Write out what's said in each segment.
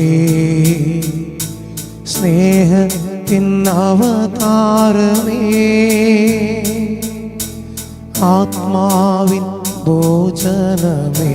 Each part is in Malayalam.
ദൈവമേ സ്നേഹത്തിൻ അവതാരമേ ആത്മാവിൻ ഭോജനമേ.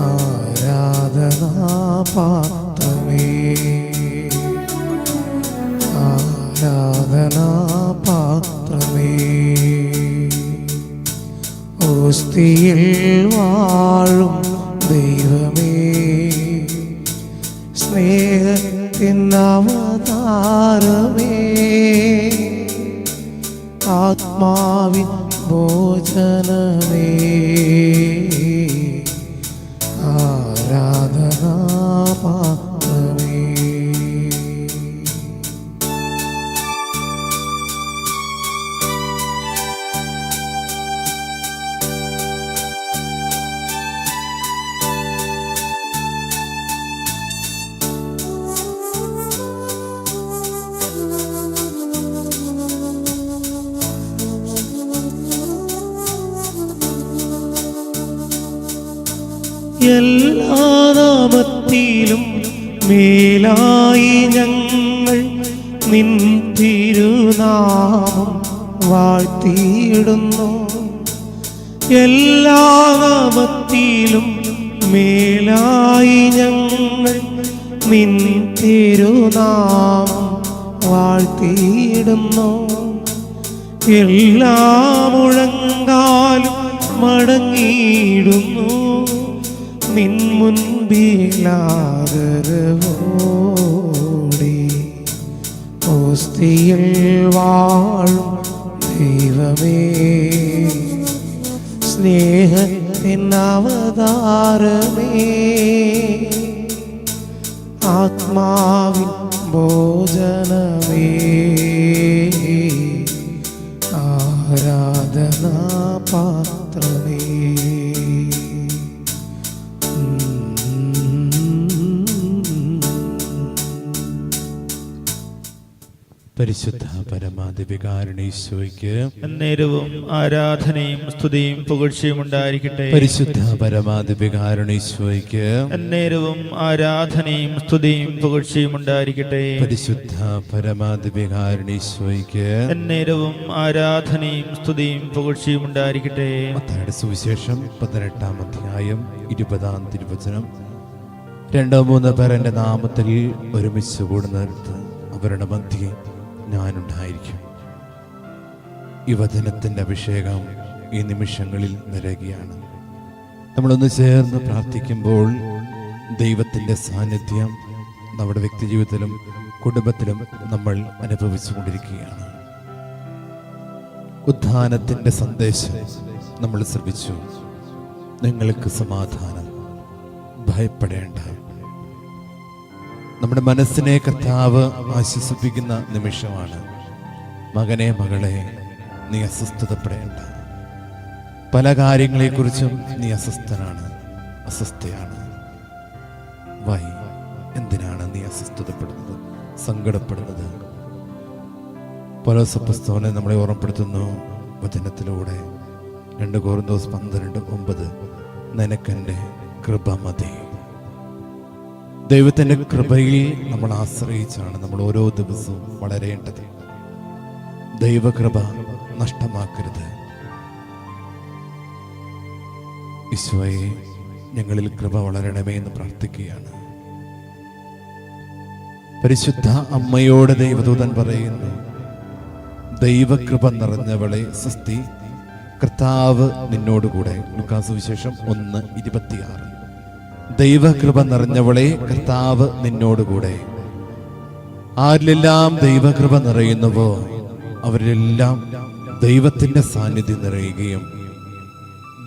ആരാധനാപാത്രമേ. ആരാധനാപാത്രമേ. ആരാധനാ പാത്രമേ ഓസ്തിയിൽ വാഴും ദൈവമേ സ്നേഹത്തിൻ അവതാരമേ ആത്മാവിൻ ഭോജനമേ. നാമത്തിലും മേലായി ഞങ്ങൾ നിൻ തിരുനാമം വാഴ്ത്തിയിടുന്നു. എല്ലാ നാമത്തിലും മേലായി ഞങ്ങൾ നിൻ തിരുനാമം വാഴ്ത്തിയിടുന്നു. എല്ലാ മുഴങ്കാലും മടങ്ങിയിടുന്നു. നിൻ മുൻപിലാകരവോടി ഓസ്തിയിൽ വാഴും ദൈവമേ. സ്നേഹത്തിൻ അവതാരമേ ആത്മാവിൻ ഭോജനമേ. ആരാധനാ പാത്രമേ പരിശുദ്ധ പരമാധിപികാരണീശോയ്ക്ക് നേരവും ആരാധനയും സ്തുതിയും പുകഴ്ചയും ഉണ്ടായിരിക്കട്ടെ. പരിശുദ്ധ പരമാധിപികാരണീശോയ്ക്ക് നേരവും ആരാധനയും സ്തുതിയും പുകഴ്ചയും ഉണ്ടായിരിക്കട്ടെ. പരിശുദ്ധ പരമാധിപികാരണീശോയ്ക്ക് നേരവും ആരാധനയും സ്തുതിയും പുകഴ്ചയും ഉണ്ടായിരിക്കട്ടെ. മത്തായുടെ സുവിശേഷം പതിനെട്ടാം അധ്യായം ഇരുപതാം തിരുവചനം. രണ്ടോ മൂന്നോ പേർ എന്റെ നാമത്തിൽ ഒരുമിച്ച് കൂടുന്നിടത്ത് അവരുടെ മധ്യേ ഞാനുണ്ടായിരിക്കും. ഈ അഭിഷേകം ഈ നിമിഷങ്ങളിൽ നിരകിയാണ് നമ്മളൊന്ന് ചേർന്ന് പ്രാർത്ഥിക്കുമ്പോൾ ദൈവത്തിന്റെ സാന്നിധ്യം നമ്മുടെ വ്യക്തിജീവിതത്തിലും കുടുംബത്തിലും നമ്മൾ അനുഭവിച്ചുകൊണ്ടിരിക്കുകയാണ്. ഉത്ഥാനത്തിന്റെ സന്ദേശം നമ്മൾ ശ്രമിച്ചു നിങ്ങൾക്ക് സമാധാനം. ഭയപ്പെടേണ്ട. നമ്മുടെ മനസ്സിനെ കർത്താവ് ആശ്വസിപ്പിക്കുന്ന നിമിഷമാണ്. മകനെ മകളെ നീ അസ്വസ്ഥതപ്പെടേണ്ട. പല കാര്യങ്ങളെക്കുറിച്ചും നീ അസ്വസ്ഥനാണ് അസ്വസ്ഥയാണ്. വൈ എന്തിനാണ് നീ അസ്വസ്ഥതപ്പെടുന്നത് സങ്കടപ്പെടുന്നത്? പലോസപ്പസ്തോനെ നമ്മളെ ഓർമ്മപ്പെടുത്തുന്നു വചനത്തിലൂടെ. രണ്ട് കോറിന്തോസ് പന്ത്രണ്ട് ഒമ്പത് നിനക്കെന്റെ കൃപ മതി. ദൈവത്തിന്റെ കൃപയിൽ നമ്മൾ ആശ്രയിച്ചാണ് നമ്മൾ ഓരോ ദിവസവും വളരേണ്ടത്. ദൈവകൃപ നഷ്ടമാക്കരുത്. ഈശോയെ ഞങ്ങളിൽ കൃപ വളരണമേ എന്ന് പ്രാർത്ഥിക്കുകയാണ്. പരിശുദ്ധ അമ്മയോട് ദൈവദൂതൻ പറയുന്നു ദൈവകൃപ നിറഞ്ഞവളെ സസ്തി കർത്താവ് നിന്നോടുകൂടെ. ലുക്കാസ് വിശേഷം ഒന്ന് ഇരുപത്തിയാറ്. ദൈവകൃപ നിറഞ്ഞവളെ കർത്താവ് നിന്നോടുകൂടെ. ആരിലെല്ലാം ദൈവകൃപ നിറയുന്നുവോ അവരിലെല്ലാം ദൈവത്തിന്റെ സാന്നിധ്യം നിറയുകയും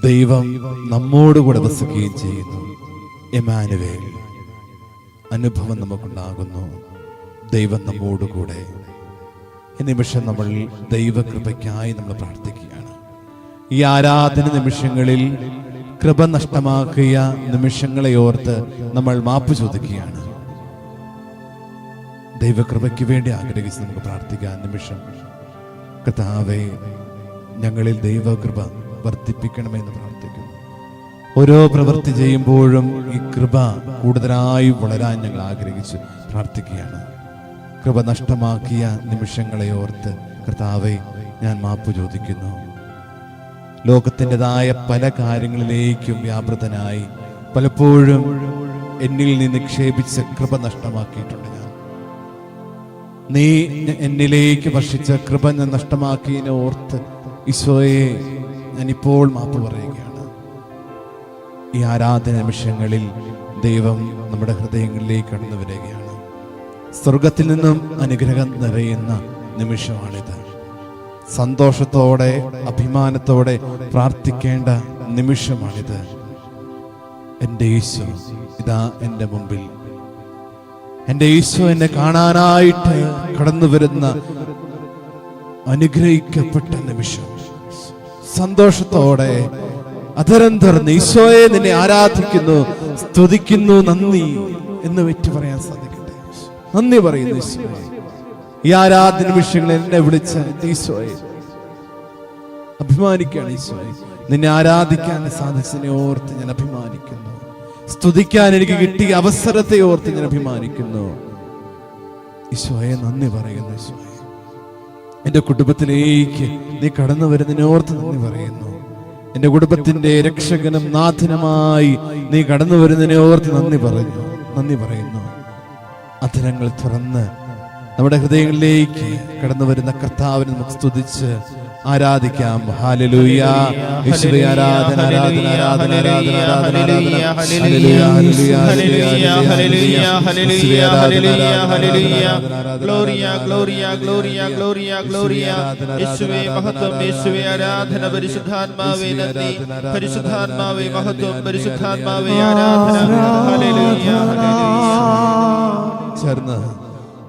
ദൈവം നമ്മോടുകൂടെ വസിക്കുകയും ചെയ്യുന്നു. എമാനുവേൽ അനുഭവം നമുക്കുണ്ടാകുന്നു. ദൈവം നമ്മോടുകൂടെ. ഈ നിമിഷം നമ്മൾ ദൈവകൃപയ്ക്കായി നമ്മൾ പ്രാർത്ഥിക്കുകയാണ്. ഈ ആരാധന നിമിഷങ്ങളിൽ കൃപ നഷ്ടമാക്കിയ നിമിഷങ്ങളെ ഓർത്ത് നമ്മൾ മാപ്പ് ചോദിക്കുകയാണ്. ദൈവകൃപയ്ക്ക് വേണ്ടി ആഗ്രഹിച്ച് നമുക്ക് പ്രാർത്ഥിക്കാം. നിമിഷം കർത്താവേ ഞങ്ങളിൽ ദൈവകൃപ വർദ്ധിപ്പിക്കണമെന്ന് പ്രാർത്ഥിക്കുന്നു. ഓരോ പ്രവൃത്തി ചെയ്യുമ്പോഴും ഈ കൃപ കൂടുതലായി വളരാൻ ഞങ്ങൾ ആഗ്രഹിച്ച് പ്രാർത്ഥിക്കുകയാണ്. കൃപ നഷ്ടമാക്കിയ നിമിഷങ്ങളെ ഓർത്ത് കർത്താവെ ഞാൻ മാപ്പ് ചോദിക്കുന്നു. ലോകത്തിന്റെതായ പല കാര്യങ്ങളിലേക്കും വ്യാപൃതനായി പലപ്പോഴും എന്നിൽ നിന്ന് നിക്ഷേപിച്ച കൃപ നഷ്ടമാക്കിയിട്ടുണ്ട് ഞാൻ. നീ എന്നിലേക്ക് വർഷിച്ച കൃപ ഞാൻ നഷ്ടമാക്കിയതിനെ ഓർത്ത് ഈശോയെ ഞാനിപ്പോൾ മാപ്പ് പറയുകയാണ്. ഈ ആരാധന നിമിഷങ്ങളിൽ ദൈവം നമ്മുടെ ഹൃദയങ്ങളിലേക്ക് കടന്നു വരികയാണ്. സ്വർഗത്തിൽ നിന്നും അനുഗ്രഹം നിറയുന്ന നിമിഷമാണിത്. സന്തോഷത്തോടെ അഭിമാനത്തോടെ പ്രാർത്ഥിക്കേണ്ട നിമിഷമാണിത്. എന്റെ ഈശോ ഇതാ എന്റെ മുമ്പിൽ. എന്റെ ഈശോ എന്നെ കാണാനായിട്ട് കടന്നു വരുന്ന അനുഗ്രഹിക്കപ്പെട്ട നിമിഷം. സന്തോഷത്തോടെ അതരം തുറന്ന് ഈശോയെ നിന്നെ ആരാധിക്കുന്നു സ്തുതിക്കുന്നു നന്ദി എന്ന് വെറ്റി പറയാൻ സാധിക്കട്ടെ. നന്ദി പറയുന്നു ഈശോയെ. ഈ ആരാധന നിമിഷങ്ങൾ എന്നെ വിളിച്ച ഈശോയെ. അഭിമാനിക്കുകയാണ് ഈശോയെ. നിന്നെ ആരാധിക്കാൻ സാധിച്ചതിനെ ഓർത്ത് ഞാൻ അഭിമാനിക്കുന്നു. സ്തുതിക്കാൻ എനിക്ക് കിട്ടിയ അവസരത്തെ ഓർത്ത് ഞാൻ അഭിമാനിക്കുന്നു. ഈശോയെ നന്ദി പറയുന്നു ഈശോയെ. എന്റെ കുടുംബത്തിലേക്ക് നീ കടന്നു വരുന്നതിനെ ഓർത്ത് നന്ദി പറയുന്നു. എന്റെ കുടുംബത്തിന്റെ രക്ഷകനും നാഥനുമായി നീ കടന്നു വരുന്നതിനെ ഓർത്ത് നന്ദി പറയുന്നു. നന്ദി പറയുന്നു. അധരങ്ങൾ തുറന്ന് നമ്മുടെ ഹൃദയങ്ങളിലേക്ക് കടന്നു വരുന്ന കർത്താവിനെ നമുക്ക് സ്തുതിച്ച് ആരാധിക്കാം. ഹാലലൂയ യേശുവേ ആരാധന ആരാധന ആരാധന ആരാധന ആരാധന ആരാധന. പരിശുദ്ധാത്മാവേ നന്ദി. പരിശുദ്ധാത്മാവേ മഹത്വം പരിശുദ്ധാത്മാവേ ആരാധന. ചേർന്ന്.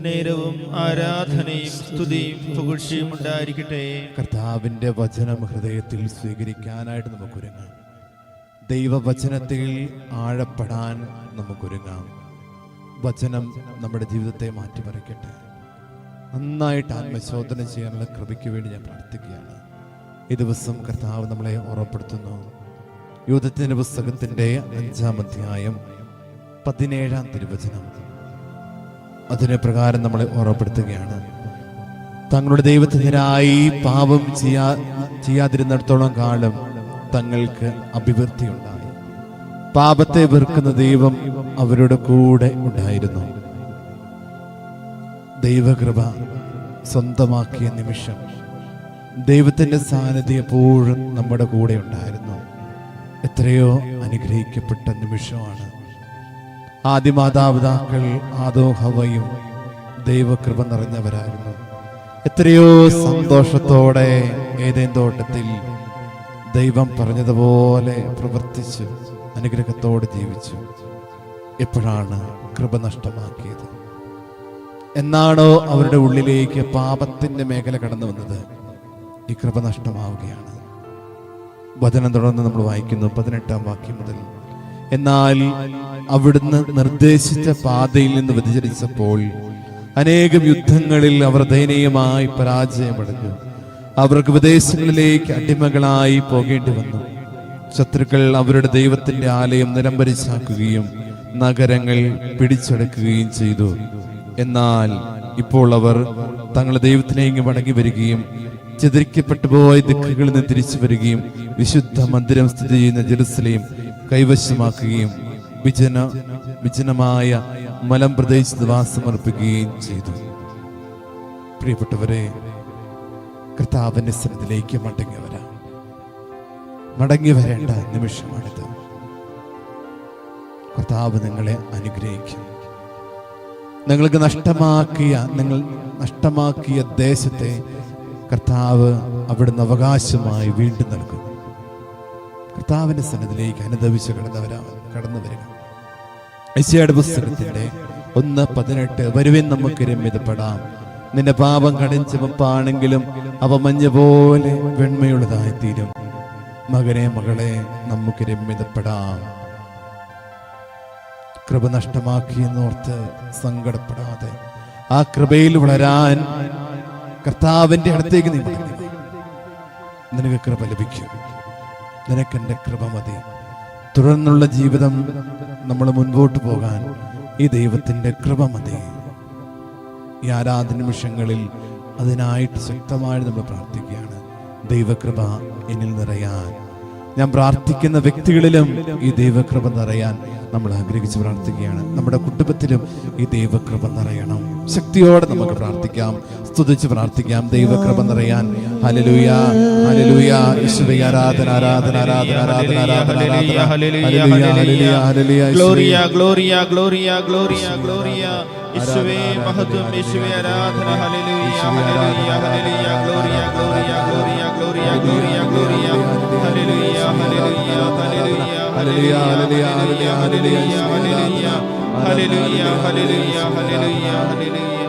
നേരവും ആരാധനയും സ്തുതിയും പുകഴ്ചയും ഉണ്ടായിരിക്കട്ടെ. കർത്താവിന്റെ വചനം ഹൃദയത്തിൽ സ്വീകരിക്കാനായിട്ട് നമുക്കൊരുങ്ങാം. ദൈവവചനത്തിൽ ആഴപ്പെടാൻ നമുക്കൊരുങ്ങാം. വചനം നമ്മുടെ ജീവിതത്തെ മാറ്റിമറിക്കട്ടെ. നന്നായിട്ട് ആത്മശോധന ചെയ്യാനുള്ള കൃപയ്ക്ക് വേണ്ടി ഞാൻ പ്രാർത്ഥിക്കുകയാണ്. ഈ ദിവസം കർത്താവ് നമ്മളെ ഓർമ്മപ്പെടുത്തുന്നു. യൂതത്തിന്റെ പുസ്തകത്തിന്റെ അഞ്ചാം അധ്യായം പതിനേഴാം തിരുവചനം. അതിന് പ്രകാരം നമ്മളെ ഓർമ്മപ്പെടുത്തുകയാണ്. തങ്ങളുടെ ദൈവത്തിനെതിരായി പാപം ചെയ്യാ ചെയ്യാതിരുന്നിടത്തോളം കാലം തങ്ങൾക്ക് അഭിവൃദ്ധി ഉണ്ടായി പാപത്തെ വെറുക്കുന്ന ദൈവം അവരുടെ കൂടെ ഉണ്ടായിരുന്നു. ദൈവകൃപ സ്വന്തമാക്കിയ നിമിഷം ദൈവത്തിന്റെ സാന്നിധ്യം എപ്പോഴും നമ്മുടെ കൂടെ ഉണ്ടായിരുന്നു. എത്രയോ അനുഗ്രഹിക്കപ്പെട്ട നിമിഷമാണ് ആദിമാതാപിതാക്കൾ ആദോ ഹവയും ദൈവകൃപ നിറഞ്ഞവരായിരുന്നു. എത്രയോ സന്തോഷത്തോടെ ഏതേൻ തോട്ടത്തിൽ ദൈവം പറഞ്ഞതുപോലെ പ്രവർത്തിച്ച് അനുഗ്രഹത്തോടെ ജീവിച്ചു. എപ്പോഴാണ് കൃപ നഷ്ടമാക്കിയത്? എന്നാണോ അവരുടെ ഉള്ളിലേക്ക് പാപത്തിന്റെ മേഖല കടന്നു വന്നത്? ഈ കൃപ നഷ്ടമാവുകയാണ്. വചനം തുടർന്ന് നമ്മൾ വായിക്കുന്നു പതിനെട്ടാം വാക്യം മുതൽ എന്നാൽ അവിടുന്ന് നിർദ്ദേശിച്ച പാതയിൽ നിന്ന് വ്യതിചരിച്ചപ്പോൾ അനേകം യുദ്ധങ്ങളിൽ അവർ ദയനീയമായി പരാജയമടഞ്ഞു അവർക്ക് വിദേശങ്ങളിലേക്ക് അടിമകളായി പോകേണ്ടി വന്നു. ശത്രുക്കൾ അവരുടെ ദൈവത്തിന്റെ ആലയം നിലംപരിച്ചാക്കുകയും നഗരങ്ങൾ പിടിച്ചെടുക്കുകയും ചെയ്തു. എന്നാൽ ഇപ്പോൾ അവർ തങ്ങളുടെ ദൈവത്തിലേക്ക് മടങ്ങി വരികയും ചിതറിക്കപ്പെട്ടു പോയ ദിക്കുകളിൽ നിന്ന് തിരിച്ചു വരികയും വിശുദ്ധ മന്ദിരം സ്ഥിതി ചെയ്യുന്ന ജെറുസലേം കൈവശമാക്കുകയും വിജന വിജനമായ മലം പ്രദേശത്ത് വാസമർപ്പിക്കുകയും ചെയ്തു. പ്രിയപ്പെട്ടവരെ കർത്താവിന്റെ സ്ഥലത്തിലേക്ക് മടങ്ങി വരാം. മടങ്ങി വരേണ്ട നിമിഷമാണിത്. കർത്താവ് നിങ്ങളെ അനുഗ്രഹിക്കും. നിങ്ങൾക്ക് നഷ്ടമാക്കിയ നിങ്ങൾ നഷ്ടമാക്കിയ ദേശത്തെ കർത്താവ് അവിടുന്ന് അവകാശമായി വീണ്ടും നൽകും. കർത്താവിന്റെ സന്നദ്ധിലേക്ക് അനുദവിച്ച് കടന്നവരാ കടന്നു വരിക. ഐശ്വയുടെ പുസ്തകത്തിന്റെ ഒന്ന് പതിനെട്ട് വരുവിൻ നമുക്ക് രമ്യതപ്പെടാം. നിന്റെ പാപം കടിഞ്ചുമപ്പാണെങ്കിലും അവ മഞ്ഞ പോലെ വെണ്മയുള്ളതായി തീരും മകനെ മകളെ നമുക്ക് രമ്യതപ്പെടാം. കൃപ നഷ്ടമാക്കിയെന്നോർത്ത് സങ്കടപ്പെടാതെ ആ കൃപയിൽ വളരാൻ കർത്താവിന്റെ അടുത്തേക്ക് നീ. നിനക്ക് കൃപ ലഭിക്കും. നിനക്കെന്റെ കൃപ മതി. തുടർന്നുള്ള ജീവിതം നമ്മൾ മുൻപോട്ട് പോകാൻ ഈ ദൈവത്തിന്റെ കൃപ മതി. ഈ ആരാധന നിമിഷങ്ങളിൽ അതിനായിട്ട് ശക്തമായി നമ്മൾ പ്രാർത്ഥിക്കുകയാണ്. ദൈവകൃപ എന്നിൽ നിറയാൻ. ഞാൻ പ്രാർത്ഥിക്കുന്ന വ്യക്തികളിലും ഈ ദൈവകൃപ നിറയാൻ നമ്മൾ ആഗ്രഹിച്ച് പ്രാർത്ഥിക്കുകയാണ്. നമ്മുടെ കുടുംബത്തിലും ഈ ദൈവകൃപ നിറയണം. ശക്തിയോടെ നമുക്ക് പ്രാർത്ഥിക്കാം. സ്തുതിച്ച് പ്രാർത്ഥിക്കാം. ദൈവകൃപ നിറയാൻ. ഹല്ലേലൂയ ഹല്ലേലൂയ. യേശുവേ ആരാധന ആരാധന ആരാധന ആരാധന ആരാധന ആരാധന. ഗ്ലോറിയ ഗ്ലോറിയ ഗ്ലോറിയ ഗ്ലോറിയ ഗ്ലോറിയ. യേശുവേ മഹത്വം യേശുവേ ആരാധന. ഹല്ലേലൂയ ഹല്ലേലൂയ ഹല്ലേലൂയ ഗ്ലോറിയ ഗ്ലോറിയ ഗ്ലോറിയ ഗ്ലോറിയ ഗ്ലോറിയ ഗ്ലോറിയ. ഹല്ലേലൂയ ഹല്ലേലൂയ ഹല്ലേലൂയ ഹല്ലേലൂയ ഹല്ലേലൂയ. ഹല്ലേലൂയ ഹല്ലേലൂയ ഹല്ലേലൂയ ഹല്ലേലൂയ ഹല്ലേലൂയ ഹല്ലേലൂയ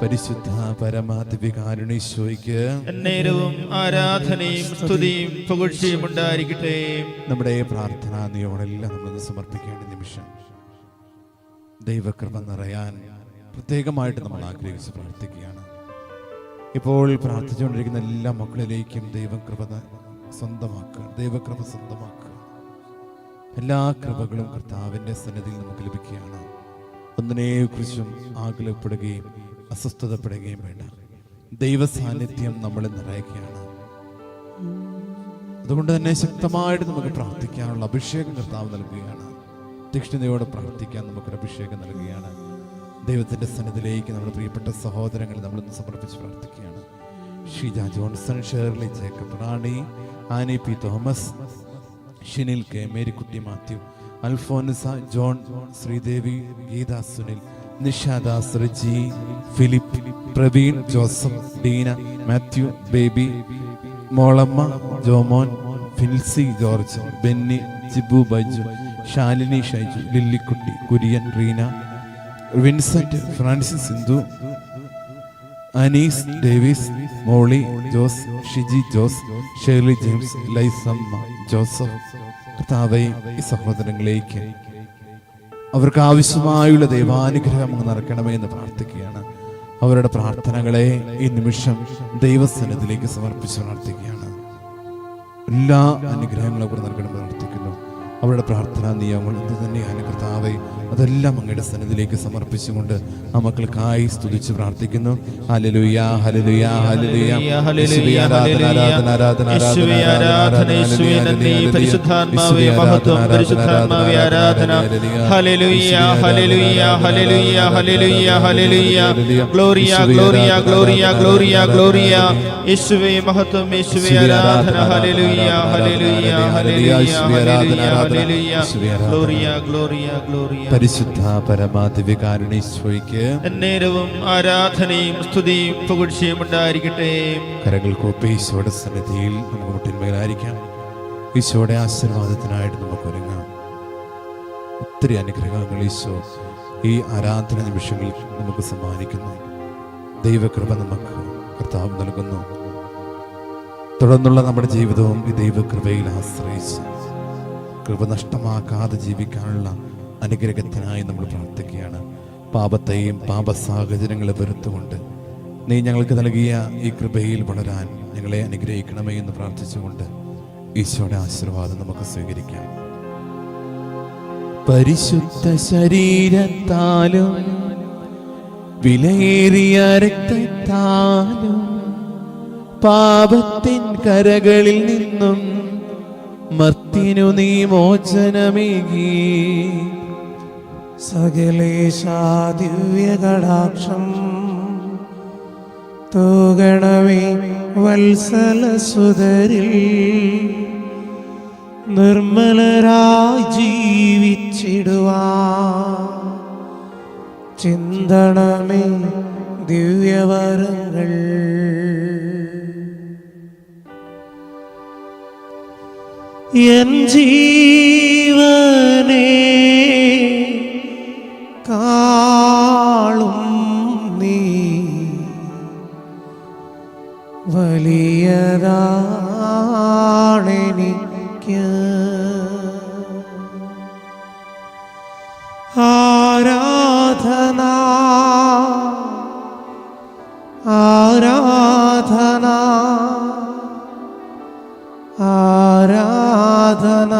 പരിശുദ്ധ പരമാധിപികാരുണീശോയ്ക്ക് നേരവും ആരാധനയും സ്തുതിയും പുകഴ്ചയും ഉണ്ടായിരിക്കട്ടെ. നമ്മുടെ പ്രാർത്ഥനാ നിയമങ്ങളെല്ലാം നമ്മൾ സമർപ്പിക്കേണ്ട നിമിഷം. ദൈവകൃപ നിറയാൻ പ്രത്യേകമായിട്ട് നമ്മൾ ആഗ്രഹിച്ച് പ്രാർത്ഥിക്കുകയാണ്. ഇപ്പോൾ പ്രാർത്ഥിച്ചുകൊണ്ടിരിക്കുന്ന എല്ലാ മക്കളിലേക്കും ദൈവകൃപ സ്വന്തമാക്കുക ദൈവകൃപ സ്വന്തമാക്കുക. എല്ലാ കൃപകളും കർത്താവിന്റെ സന്നിധിയിൽ നമുക്ക് ലഭിക്കുകയാണ്. ഒന്നിനെക്കുറിച്ചും ആകുലപ്പെടുകയും അസ്വസ്ഥതപ്പെടുകയും വേണ്ട. ദൈവ സാന്നിധ്യം നമ്മളെ നിറയുകയാണ്. അതുകൊണ്ട് തന്നെ ശക്തമായിട്ട് നമുക്ക് പ്രാർത്ഥിക്കാനുള്ള അഭിഷേകം കർത്താവ് നൽകുകയാണ്. തീക്ഷ്ണതയോടെ പ്രാർത്ഥിക്കാൻ നമുക്കൊരു അഭിഷേകം നൽകുകയാണ്. ദൈവത്തിന്റെ സന്നിധിയിലേക്ക് നമ്മുടെ പ്രിയപ്പെട്ട സഹോദരങ്ങളെ നമ്മൾ സമർപ്പിച്ച് പ്രാർത്ഥിക്കുകയാണ്. Sheeja Johnson Shirley Jacob Rani Annie P Thomas Shinil K. Marykutty Mathew Alphonsa John Sreedevi Geetha Sunil Nishadas Riji Philip Praveen Joseph Deena Mathew baby Molamma Jomon Filsy George Benny Jibu Baiju Shalini Shaiju Lillikutty Kurian Reena Vincent Francis Sindhu Anees Davis മോളി ജോസ് ഷിജി ജോസ് ഷേർലി ജെയിംസ് ലൈസമ്മ. ജോസഫ് കർത്താവെ ഈ സഹോദരങ്ങളിലേക്ക്. അവർക്ക് ആവശ്യമായുള്ള ദൈവാനുഗ്രഹം അങ്ങ് നടക്കണമേ എന്ന് പ്രാർത്ഥിക്കുകയാണ്. അവരുടെ പ്രാർത്ഥനകളെ ഈ നിമിഷം ദൈവസന്നിധിയിലേക്ക് സമർപ്പിച്ച് പ്രാർത്ഥിക്കുകയാണ്. എല്ലാ അനുഗ്രഹങ്ങളും അവർ നൽകണമെന്ന് പ്രാർത്ഥിക്കുന്നു. അവരുടെ പ്രാർത്ഥനാ നിയമങ്ങൾ എന്ത് തന്നെയാണ് കർത്താവെ അതെല്ലാം അങ്ങയുടെ സന്നിധിയിലേക്ക് സമർപ്പിച്ചുകൊണ്ട് ആ മക്കൾക്കായി സ്തുതിച്ച് പ്രാർത്ഥിക്കുന്നു ഹലലുയാ ആരാധന ആരാധന ആരാധന ആരാധന ആരാധന ആരാധന ആരാധന പരിശുദ്ധ പരമാധിവികാരണീശ്വയ്ക്ക് എന്നേരവും ആരാധനയും സ്തുതിയും പുകഴ്ചയും ഉണ്ടായിരിക്കട്ടെ. കരങ്ങൾ കോപ്പി ഈശോയുടെ സന്നിധിയിൽ നമുക്ക് മുട്ടിന്മേലായിരിക്കാം. ഈശോയുടെ ആശീർവാദത്തിനായിട്ട് നമുക്ക് ഒരുങ്ങാം. ഒത്തിരി അനുഗ്രഹങ്ങൾ ഈശോ ഈ ആരാധന നിമിഷങ്ങളിൽ നമുക്ക് സമ്മാനിക്കുന്നു. ദൈവകൃപ നമുക്ക് കർത്താവ് നൽകുന്നു. തുടർന്നുള്ള നമ്മുടെ ജീവിതവും ഈ ദൈവകൃപയിൽ ആശ്രയിച്ച് കൃപ നഷ്ടമാക്കാതെ ജീവിക്കാനുള്ള അനുഗ്രഹത്തിനായി നമ്മൾ പ്രാർത്ഥിക്കുകയാണ്. പാപത്തെയും പാപ സാഹചര്യങ്ങളെ വെറുത്തുകൊണ്ട് നീ ഞങ്ങൾക്ക് നൽകിയ ഈ കൃപയിൽ വളരാൻ ഞങ്ങളെ അനുഗ്രഹിക്കണമേ എന്ന് പ്രാർത്ഥിച്ചുകൊണ്ട് ഈശോയുടെ ആശീർവാദം നമുക്ക് സ്വീകരിക്കാം. പരിശുദ്ധ ശരീരത്താലും വിലയേറിയ രക്തത്താലും പാപത്തിൻ കരകളിൽ നിന്നും മർത്തിനു നീ മോചനമേകി. സകലേശാ ദിവ്യകടാക്ഷം തൂകണമേ വത്സല സുതരിൽ നിർമ്മലരായി ജീവിച്ചിടുവാ ചിന്തണമേ ദിവ്യവരങ്ങൾ. എൻ ജീവനേ കാളും നീ വലിയതാണെനിക്ക്. ആരാധന ആരാധന ആരാധന